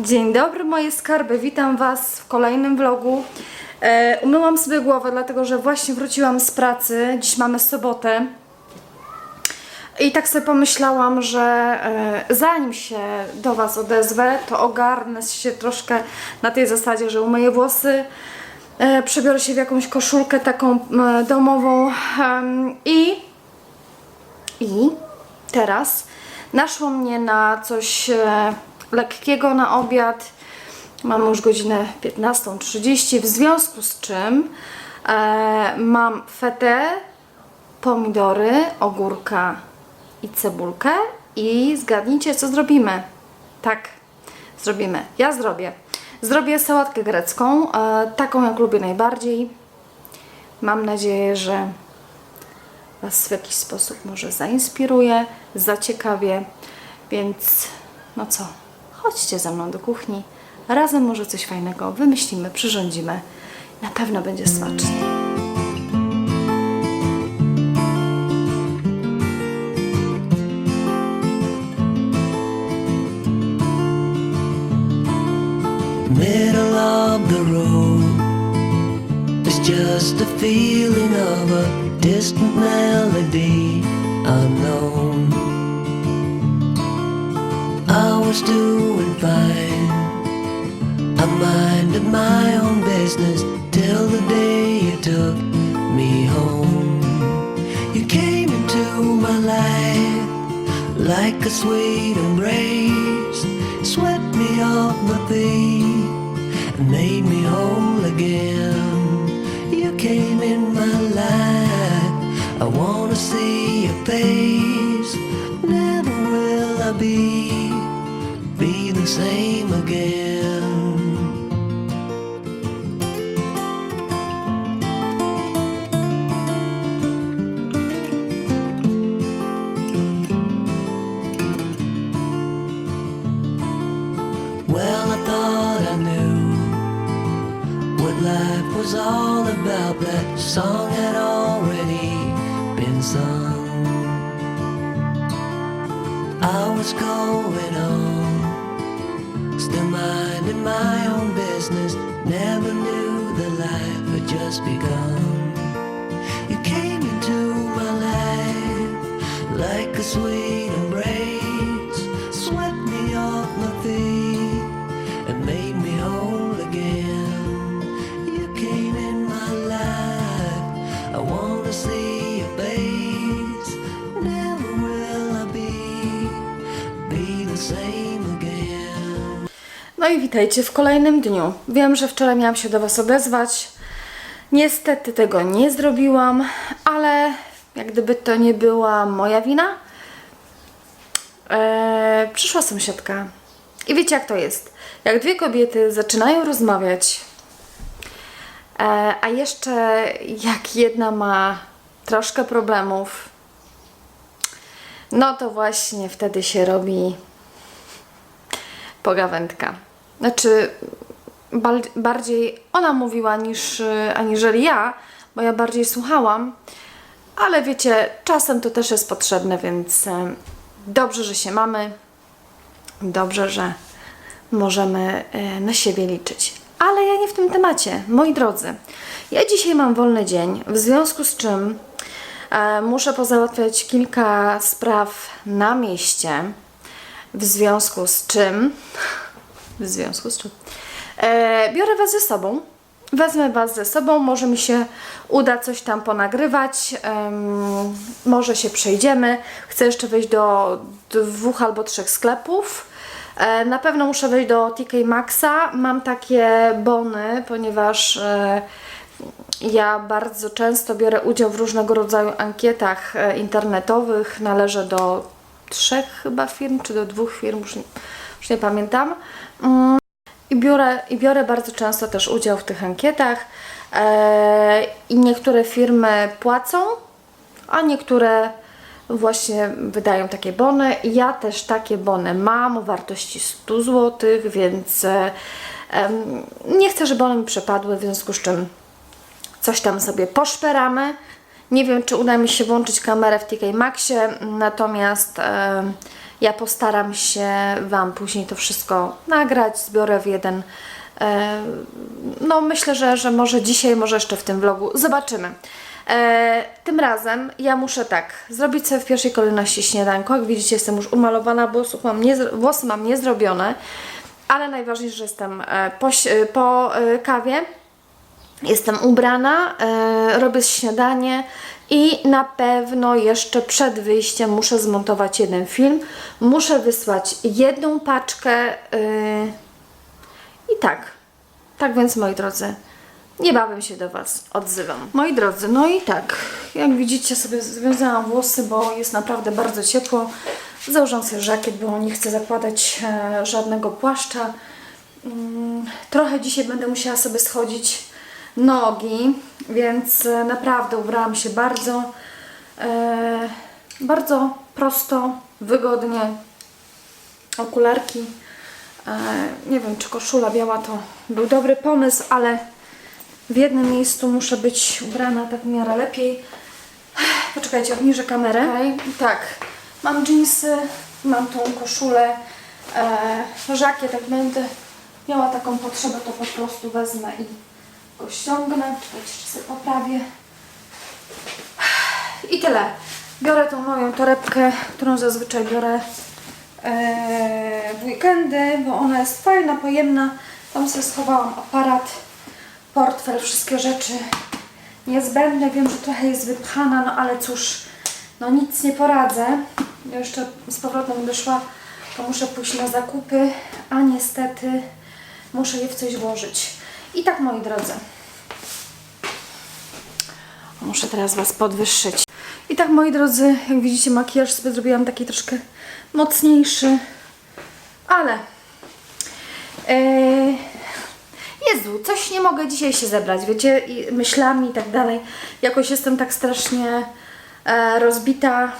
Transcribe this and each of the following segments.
Dzień dobry moje skarby, witam Was w kolejnym vlogu. E, umyłam sobie głowę, dlatego że właśnie wróciłam z pracy. Dziś mamy sobotę. I tak sobie pomyślałam, że e, zanim się do Was odezwę, to ogarnę się troszkę na tej zasadzie, że umyję włosy, e, przebiorę się w jakąś koszulkę taką e, domową em, i i teraz naszło mnie na coś e, lekkiego na obiad. Mamy już godzinę 15.30, w związku z czym e, mam fetę, pomidory, ogórka i cebulkę i zgadnijcie co zrobimy. Tak, zrobimy. Ja zrobię. Zrobię sałatkę grecką, e, taką jak lubię najbardziej. Mam nadzieję, że Was w jakiś sposób może zainspiruje, zaciekawie, więc no co, chodźcie ze mną do kuchni, razem może coś fajnego wymyślimy, przyrządzimy. Na pewno będzie smacznie. middle of the road. It's just a feeling of a distant melody unknown. Was doing fine. I minded my own business till the day you took me home. You came into my life like a sweet embrace, swept me off my feet and made me whole again. You came in my life, I wanna see your face. Never will I be, be the same again. Well, I thought I knew what life was all about. That song had already been sung. I was going on, still minding my own business. Never knew that life had just begun. You came into my life like a sweet No i witajcie w kolejnym dniu. Wiem, że wczoraj miałam się do Was odezwać. Niestety tego nie zrobiłam, ale jak gdyby to nie była moja wina, Eee, przyszła sąsiadka. I wiecie jak to jest? Jak dwie kobiety zaczynają rozmawiać, e, a jeszcze jak jedna ma troszkę problemów, no to właśnie wtedy się robi pogawędka. Znaczy, bardziej ona mówiła niż, y, aniżeli ja, bo ja bardziej słuchałam, ale wiecie, czasem to też jest potrzebne, więc e, dobrze, że się mamy, dobrze, że możemy e, na siebie liczyć. Ale ja nie w tym temacie, moi drodzy. Ja dzisiaj mam wolny dzień, w związku z czym e, muszę pozałatwiać kilka spraw na mieście. W związku z czym. W związku z czym. E, biorę Was ze sobą. Wezmę Was ze sobą, może mi się uda coś tam ponagrywać, em, może się przejdziemy. Chcę jeszcze wejść do dwóch albo trzech sklepów. E, na pewno muszę wejść do TK Maxa. Mam takie bony, ponieważ e, ja bardzo często biorę udział w różnego rodzaju ankietach e, internetowych. Należę do trzech chyba firm, czy do dwóch firm, już już nie pamiętam. Mm, I biorę, I biorę bardzo często też udział w tych ankietach. E, I niektóre firmy płacą, a niektóre właśnie wydają takie bony. Ja też takie bony mam o wartości 100 zł, więc e, nie chcę, żeby one mi przepadły, w związku z czym coś tam sobie poszperamy. Nie wiem, czy uda mi się włączyć kamerę w TK Maxie, natomiast Ja postaram się Wam później to wszystko nagrać, zbiorę w jeden. E, no, myślę, że, że może dzisiaj, może jeszcze w tym vlogu. Zobaczymy. E, tym razem ja muszę tak, zrobić sobie w pierwszej kolejności śniadanko. Jak widzicie, jestem już umalowana, włosów mam nie, włosy mam niezrobione, ale najważniejsze, że jestem e, po, po kawie. Jestem ubrana, e, robię śniadanie i na pewno jeszcze przed wyjściem muszę zmontować jeden film. Muszę wysłać jedną paczkę. e, I tak. Tak więc, moi drodzy, niebawem się do Was odzywam. Moi drodzy, no i tak. Jak widzicie, sobie związałam włosy, bo jest naprawdę bardzo ciepło. Założam sobie żakiet, bo nie chcę zakładać e, żadnego płaszcza. Mm, Trochę dzisiaj będę musiała sobie schodzić nogi, więc e, naprawdę ubrałam się bardzo, e, bardzo prosto, wygodnie. Okularki. E, nie wiem, czy koszula biała to był dobry pomysł, ale w jednym miejscu muszę być ubrana tak w miarę lepiej. Poczekajcie, obniżę kamerę. Okej, Tak, mam dżinsy, mam tą koszulę, e, żakiet, jak będę miała taką potrzebę, to po prostu wezmę i go ściągnę. Czekajcie, jeszcze sobie poprawię. I tyle. Biorę tą moją torebkę, którą zazwyczaj biorę e, w weekendy, bo ona jest fajna, pojemna. Tam sobie schowałam aparat, portfel, wszystkie rzeczy niezbędne. Wiem, że trochę jest wypchana, no ale cóż, no nic nie poradzę. Ja jeszcze z powrotem będę szła, to muszę pójść na zakupy, a niestety muszę je w coś włożyć. I tak, moi drodzy, muszę teraz Was podwyższyć. I tak, moi drodzy, jak widzicie, makijaż sobie zrobiłam taki troszkę mocniejszy, ale Eee, Jezu, coś nie mogę dzisiaj się zebrać, wiecie, i myślami i tak dalej. Jakoś jestem tak strasznie e, rozbita,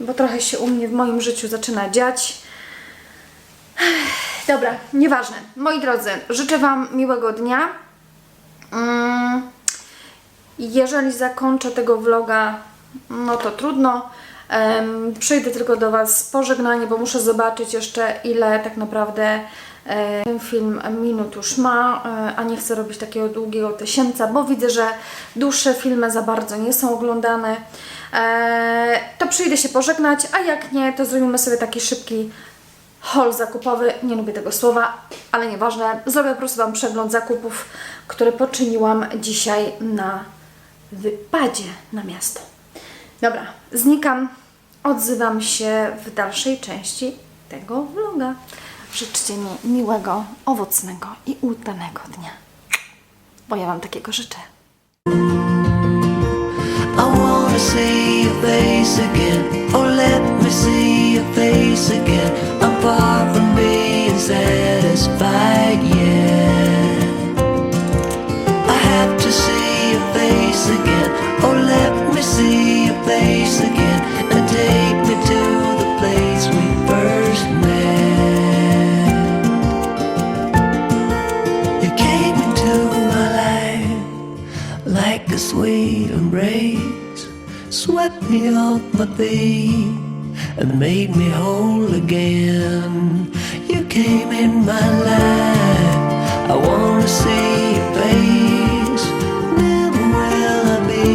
bo trochę się u mnie w moim życiu zaczyna dziać. Dobra, nieważne. Moi drodzy, życzę Wam miłego dnia. Mm, jeżeli zakończę tego vloga, no to trudno. Przyjdę tylko do Was z pożegnaniem, bo muszę zobaczyć jeszcze ile tak naprawdę e, ten film minut już ma, e, a nie chcę robić takiego długiego tysięca, bo widzę, że dłuższe filmy za bardzo nie są oglądane. E, to przyjdę się pożegnać, a jak nie, to zrobimy sobie taki szybki haul zakupowy. Nie lubię tego słowa, ale nieważne. Zrobię po prostu Wam przegląd zakupów, które poczyniłam dzisiaj na wypadzie na miasto. Dobra, znikam. Odzywam się w dalszej części tego vloga. Życzcie mi miłego, owocnego i udanego dnia. Bo ja Wam takiego życzę. I wanna see your face again. Embrace, swept me off my feet and made me whole again. You came in my life, I wanna see your face. Never will I be,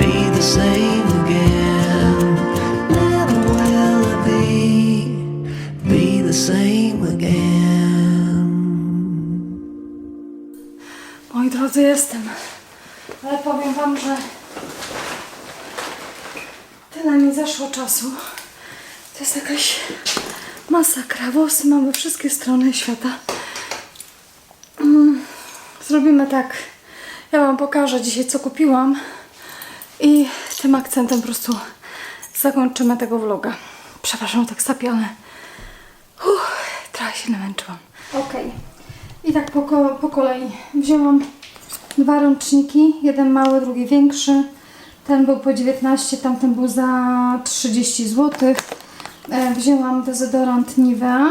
be the same again. Never will I be, be the same again. Moi drodzy, jestem. Ale powiem Wam, że tyle mi zeszło czasu. To jest jakaś masakra. Włosy mam we wszystkie strony świata. Mm, Zrobimy tak. Ja Wam pokażę dzisiaj, co kupiłam. I tym akcentem po prostu zakończymy tego vloga. Przepraszam, tak sapię, ale uff, trochę się namęczyłam. Okej. I tak po, po kolei wzięłam dwa ręczniki, jeden mały, drugi większy. Ten był po 19, tamten był za 30 zł. E, wzięłam dezodorant Nivea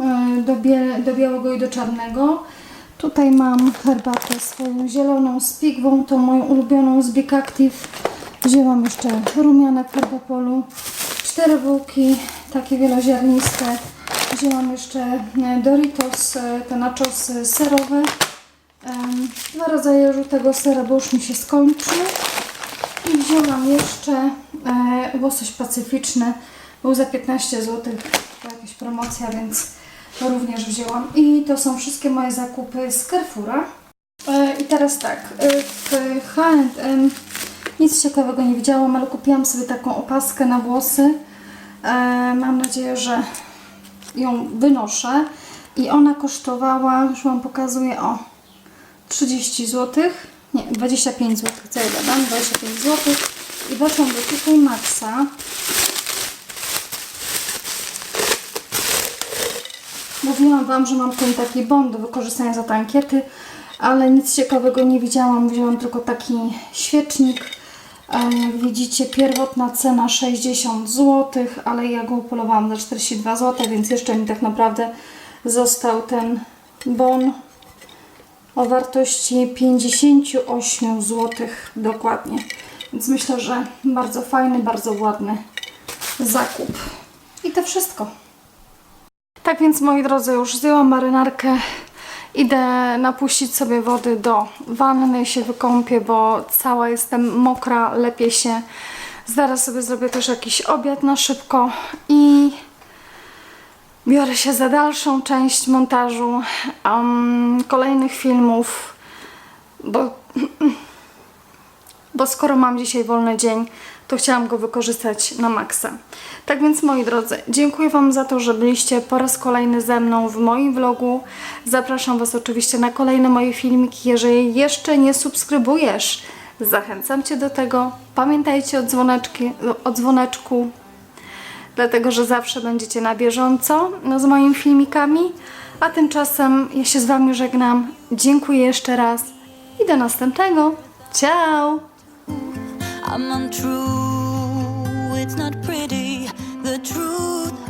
e, do, bie- do białego i do czarnego. Tutaj mam herbatę swoją zieloną z pigwą, tą moją ulubioną z Big Active. Wzięłam jeszcze rumianek herbapolu, cztery bułki, takie wieloziarniste. Wzięłam jeszcze e, Doritos, te nachosy serowe. Dwa rodzaje żółtego sera, bo już mi się skończył. I wzięłam jeszcze e, łosoś pacyficzny. Był za 15 zł. Była jakaś promocja, więc również wzięłam. I to są wszystkie moje zakupy z Carrefoura. E, I teraz tak, e, w H&M nic ciekawego nie widziałam, ale kupiłam sobie taką opaskę na włosy. E, Mam nadzieję, że ją wynoszę. I ona kosztowała, już Wam pokazuję, o 30 zł. Nie, 25 zł, co ja gadam, 25 zł. I weszłam do tutaj Maxa. Mówiłam Wam, że mam ten taki bon do wykorzystania za tankiety, ale nic ciekawego nie widziałam. Wzięłam tylko taki świecznik. Jak widzicie, pierwotna cena 60 zł, ale ja go upolowałam za 42 zł, więc jeszcze mi tak naprawdę został ten bon o wartości 58 zł dokładnie. Więc myślę, że bardzo fajny, bardzo ładny zakup. I to wszystko. Tak więc moi drodzy, już zdjęłam marynarkę. Idę napuścić sobie wody do wanny, się wykąpię, bo cała jestem mokra, lepiej się. Zaraz sobie zrobię też jakiś obiad na szybko i biorę się za dalszą część montażu um, kolejnych filmów, bo bo skoro mam dzisiaj wolny dzień, to chciałam go wykorzystać na maksa. Tak więc moi drodzy, dziękuję Wam za to, że byliście po raz kolejny ze mną w moim vlogu. Zapraszam Was oczywiście na kolejne moje filmiki. Jeżeli jeszcze nie subskrybujesz, zachęcam Cię do tego. Pamiętajcie o, dzwoneczki, o dzwoneczku, dlatego że zawsze będziecie na bieżąco no, z moimi filmikami. A tymczasem ja się z Wami żegnam. Dziękuję jeszcze raz i do następnego. Ciao! I'm untrue, it's not pretty. The truth